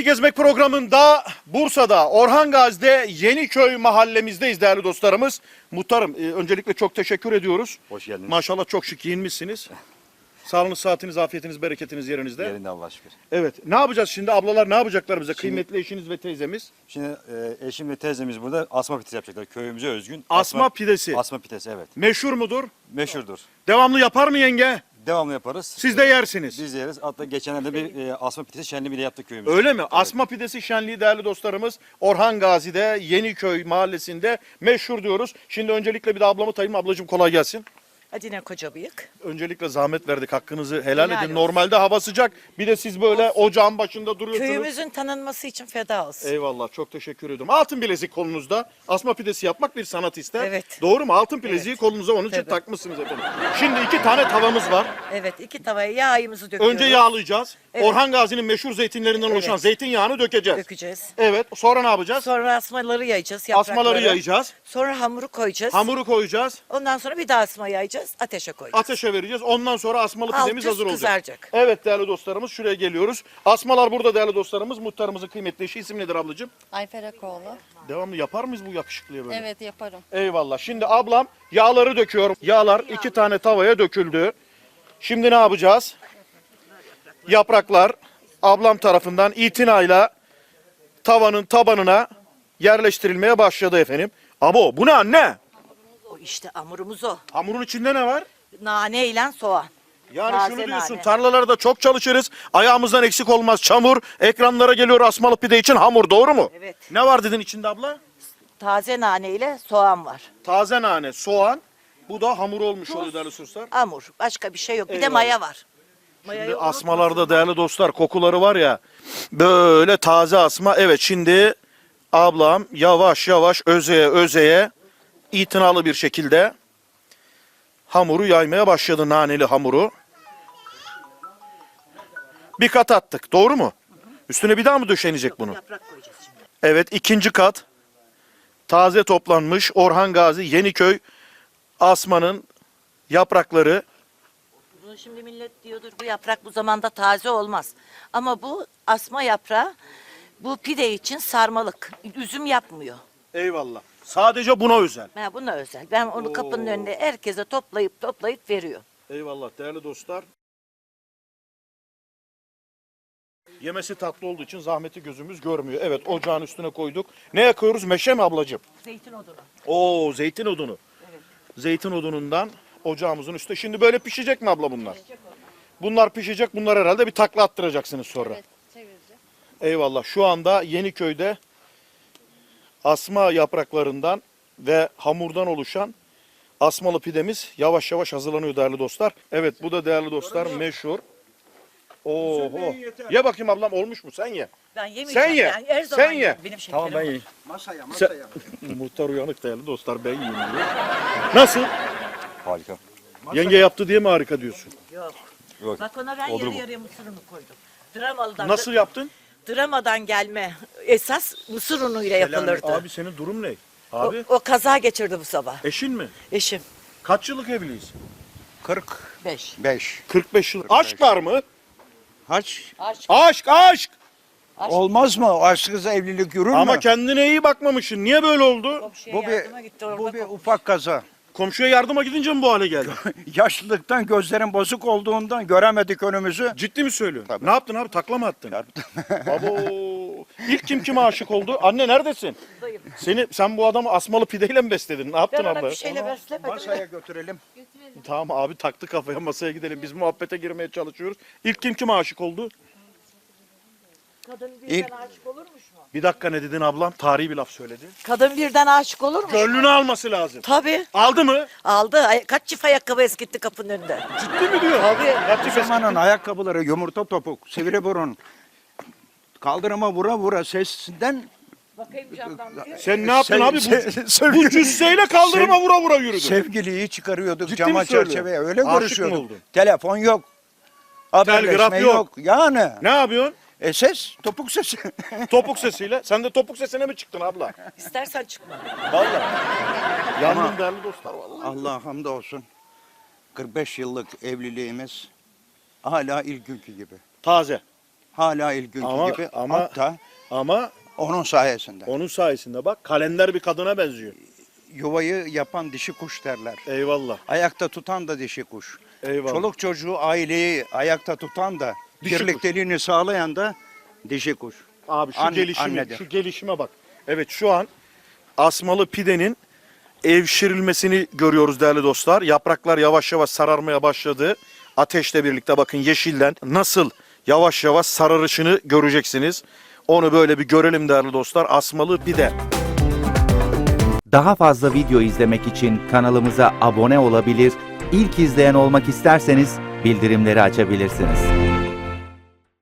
Pidesi Gezmek programında Bursa'da Orhan Gazi'de Yeniköy mahallemizdeyiz değerli dostlarımız. Muhtarım e, öncelikle çok teşekkür ediyoruz. Hoş geldiniz. Maşallah çok şık giyinmişsiniz. Sağlığınız, saatiniz, afiyetiniz, bereketiniz yerinizde. Yerinde Allah'a şükür. Evet. Ne yapacağız şimdi? Ablalar ne yapacaklar bize? Kıymetli eşiniz ve teyzemiz. Şimdi e, eşim ve teyzemiz burada asma pidesi yapacaklar. Köyümüze özgün. Asma pidesi. Asma pidesi evet. Meşhur mudur? Meşhurdur. Devamlı yapar mı yenge? Devamlı yaparız. Siz de yersiniz. Biz yeriz. Hatta geçenlerde bir e, asma pidesi şenliği bile yaptık köyümüzde. Öyle mi? Asma pidesi şenliği değerli dostlarımız Orhan Gazi'de Yeniköy mahallesinde meşhur diyoruz. Şimdi öncelikle bir de ablamı tanıyayım. Ablacığım kolay gelsin. Adine koca bıyık. Öncelikle zahmet verdik. Hakkınızı helal, Helal edin. olsun. Normalde hava sıcak. Bir de siz böyle ocağın başında duruyorsunuz. Köyümüzün tanınması için feda olsun. Eyvallah çok teşekkür ediyorum. Altın bilezik kolunuzda. Asma pidesi yapmak bir sanat ister. Evet. Doğru mu? Altın bileziği kolunuza onun için Tabii. takmışsınız efendim. Şimdi iki tane tavamız var. Evet iki tavaya yağımızı döküyoruz. Önce yağlayacağız. Evet. Orhan Gazi'nin meşhur zeytinlerinden oluşan Evet. zeytinyağını dökeceğiz. Dökeceğiz. Evet. Sonra ne yapacağız? Sonra asmaları yayacağız. Yaprakları. Asmaları yayacağız. Sonra hamuru koyacağız. Hamuru koyacağız. Ondan sonra bir daha asma yayacağız. Ateşe koyacağız. Ateşe vereceğiz. Ondan sonra asmalı Alt pidemiz üst hazır olacak. kızaracak. Evet değerli dostlarımız şuraya geliyoruz. Asmalar burada değerli dostlarımız. Muhtarımızın kıymetli eşi isim nedir ablacığım? Ayfer Akoğlu. Devamlı yapar mıyız bu yakışıklıya böyle? Evet yaparım. Eyvallah. Şimdi ablam yağları döküyor. Yağlar iki tane tavaya döküldü. Şimdi ne yapacağız? Yapraklar ablam tarafından itinayla tavanın tabanına yerleştirilmeye başladı efendim. Abo bu ne anne? İşte hamurumuz o. Hamurun içinde ne var? Nane ile soğan. Yani Taze şunu diyorsun nane. tarlalarda çok çalışırız. Ayağımızdan eksik olmaz çamur. Ekranlara geliyor asmalı pide için hamur doğru mu? Evet. Ne var dedin içinde abla? Taze nane ile soğan var. Taze nane, soğan. Bu da hamur olmuş oluyor değerli dostlar. Hamur. Başka bir şey yok. Bir de Eyvallah. maya var. Şimdi asmalarda değerli dostlar kokuları var ya böyle taze asma. Evet şimdi ablam yavaş yavaş özeye özeye itinalı bir şekilde hamuru yaymaya başladı naneli hamuru. Bir kat attık doğru mu? Üstüne bir daha mı döşenecek bunu? Evet ikinci kat taze toplanmış Orhan Gazi Yeniköy asmanın yaprakları Bunu şimdi millet diyordur bu yaprak bu zamanda taze olmaz. Ama bu asma yaprağı bu pide için sarmalık. Üzüm yapmıyor. eyvallah. Sadece buna özel. Ha, buna özel. Ben onu kapının önünde herkese toplayıp toplayıp veriyor. Eyvallah değerli dostlar. Yemesi tatlı olduğu için zahmeti gözümüz görmüyor. Evet ocağın üstüne koyduk. Ne yakıyoruz? Meşe mi ablacığım? Zeytin odunu. Oo zeytin odunu. Zeytin odunundan ocağımızın üstüne. Şimdi böyle pişecek mi abla bunlar? Bunlar pişecek. Bunlar herhalde bir takla attıracaksınız sonra. Evet çevireceğim. Eyvallah. Şu anda Yeniköy'de asma yapraklarından ve hamurdan oluşan asmalı pidemiz yavaş yavaş hazırlanıyor değerli dostlar. Evet bu da değerli dostlar meşhur. Oho. Ye bakayım ablam olmuş mu? Sen ye. Ben yemeyeceğim. Sen ye. Ben her Sen zaman ye. yerim. Benim şekerim Tamam ben yiyeyim. Muhtar uyanık değerli dostlar ben yiyeyim diyor. Nasıl? Harika. Yenge yaptı diye mi harika diyorsun? Yok. Yok. Bak ona ben Olur yarı bu. yarıya mısır unu koydum. Dramalıdan, Nasıl yaptın? Dramadan gelme esas mısır unuyla yapılırdı. Abi senin durum ne? Abi O, o kaza geçirdi bu sabah. eşin mi? Eşim. Kaç yıllık evliyiz? 45. 5. 45 yıl. Aşk var mı? Haç Aşk. Aşk aşk. olmaz mı? Aşksız evlilik yürür Ama mü? kendine iyi bakmamışsın. Niye böyle oldu? Komşuya Bu yardıma bir, gitti orada. bu bir ufak kaza. Komşuya yardıma gidince mi bu hale geldi? Yaşlılıktan gözlerin bozuk olduğundan göremedik önümüzü. Ciddi mi söylüyorsun? Tabii. Ne yaptın abi? Takla mı attın? Abo. İlk kim kime aşık oldu? Anne neredesin? Buradayım. Seni sen bu adamı asmalı pideyle mi besledin? Ne yaptın Ben ona abla? bir şeyle beslemedim. Masaya götürelim. Tamam abi taktı kafaya masaya gidelim. Biz muhabbete girmeye çalışıyoruz. İlk kim kime aşık oldu? Kadın İlk- birden aşık olurmuş mu? Bir dakika ne dedin ablam? Tarihi bir laf söyledi. Kadın birden aşık olur mu? Gönlünü alması lazım. Tabii. Aldı mı? Aldı. Ay- Kaç çift ayakkabı eskitti kapının önünde. Ciddi mi diyor? Çift eski- zamanın ayakkabıları yumurta topuk, sivri burun. Kaldırıma vura vura sesinden Bakayım camdan. Sen ne yaptın Sev- abi? Bu, sev- bu sevgili- cüsseyle kaldırıma vura vura yürüdün. sevgiliyi çıkarıyorduk Ciddi cama mi söylüyorsun? çerçeveye öyle Aşık mı görüşüyorduk. oldun? Telefon yok. Haberleşme Telgraf yok. yok. Yani. Ne yapıyorsun? E ses, topuk sesi. Topuk sesiyle. Sen de topuk sesine mi çıktın abla? İstersen çıkma. Vallahi. Yandım Ama- değerli dostlar vallahi. Allah hamdolsun. 45 yıllık evliliğimiz hala ilk günkü gibi. Taze. hala ilk günkü Ama- gibi. ama- Hatta Ama onun sayesinde. onun sayesinde bak kalender bir kadına benziyor. Yuvayı yapan dişi kuş derler. Eyvallah. Ayakta tutan da dişi kuş. Eyvallah. Çoluk çocuğu, aileyi ayakta tutan da, Dişi birlikteliğini sağlayan da dişi kuş. Abi şu Anne- gelişimi, annedir. şu gelişime bak. Evet şu an asmalı pidenin evşirilmesini görüyoruz değerli dostlar. Yapraklar yavaş yavaş sararmaya başladı. Ateşle birlikte bakın yeşilden nasıl yavaş yavaş sararışını göreceksiniz. Onu böyle bir görelim değerli dostlar. Asmalı pide. Daha fazla video izlemek için kanalımıza abone olabilir, ilk izleyen olmak isterseniz bildirimleri açabilirsiniz.